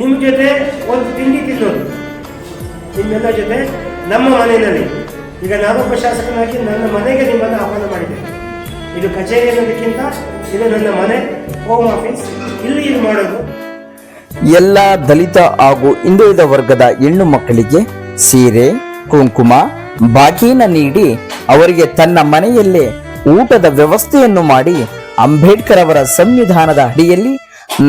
ನಿಮ್ಮ ಜೊತೆ ಒಂದು ತಿಂಡಿ ತಿನ್ನೋದು. ನಿಮ್ಮೆಲ್ಲ ಜೊತೆ ನಮ್ಮ ಮನೆಯಲ್ಲಿ. ಈಗ ನಾನೊಬ್ಬ ಶಾಸಕನಾಗಿ ನನ್ನ ಮನೆಗೆ ನಿಮ್ಮನ್ನು ಆಹ್ವಾನ ಮಾಡಿದೆ. ಇದು ಕಚೇರಿ ಅನ್ನೋದಕ್ಕಿಂತ ಇದು ನನ್ನ ಮನೆ ಹೋಮ್ ಆಫೀಸ್ ಇಲ್ಲಿ ಇದು ಮಾಡೋದು. ಎಲ್ಲ ದಲಿತ ಹಾಗೂ ಹಿಂದುಳಿದ ವರ್ಗದ ಹೆಣ್ಣು ಮಕ್ಕಳಿಗೆ ಸೀರೆ, ಕುಂಕುಮ, ಬಾಕಿನ ನೀಡಿ ಅವರಿಗೆ ತನ್ನ ಮನೆಯಲ್ಲೇ ಊಟದ ವ್ಯವಸ್ಥೆಯನ್ನು ಮಾಡಿ ಅಂಬೇಡ್ಕರ್ ಅವರ ಸಂವಿಧಾನದ ಅಡಿಯಲ್ಲಿ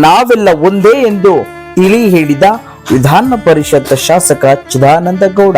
ನಾವೆಲ್ಲ ಒಂದೇ ಎಂದು ತಿಳಿ ಹೇಳಿದ ವಿಧಾನ ಪರಿಷತ್ ಶಾಸಕ ಚಿದಾನಂದ ಗೌಡ.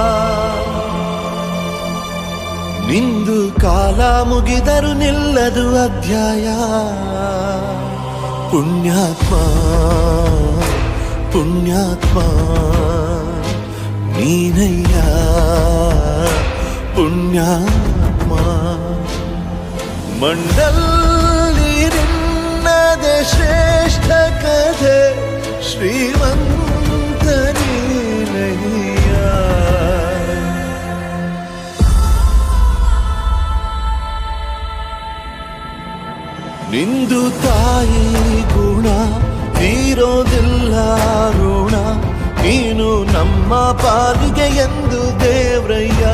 ನಿಂದು ಕಾಲ ಮುಗಿದರು ನಿಲ್ಲದು ಅಧ್ಯಾಯ ಪುಣ್ಯಾತ್ಮ ಪುಣ್ಯಾತ್ಮ ನೀನಯ್ಯ ಪುಣ್ಯಾತ್ಮ ಮಂಡಲ್ಲಿ ನಿನ್ನದೆ ಶ್ರೇಷ್ಠ ಕಥೆ ಶ್ರೀಮಂತ ನಿಂದು ತಾಯಿ ಗುಣ ತೀರೋದಿಲ್ಲ ಋಣ. ನೀನು ನಮ್ಮ ಪಾಲಿಗೆ ಎಂದು ದೇವ್ರಯ್ಯ.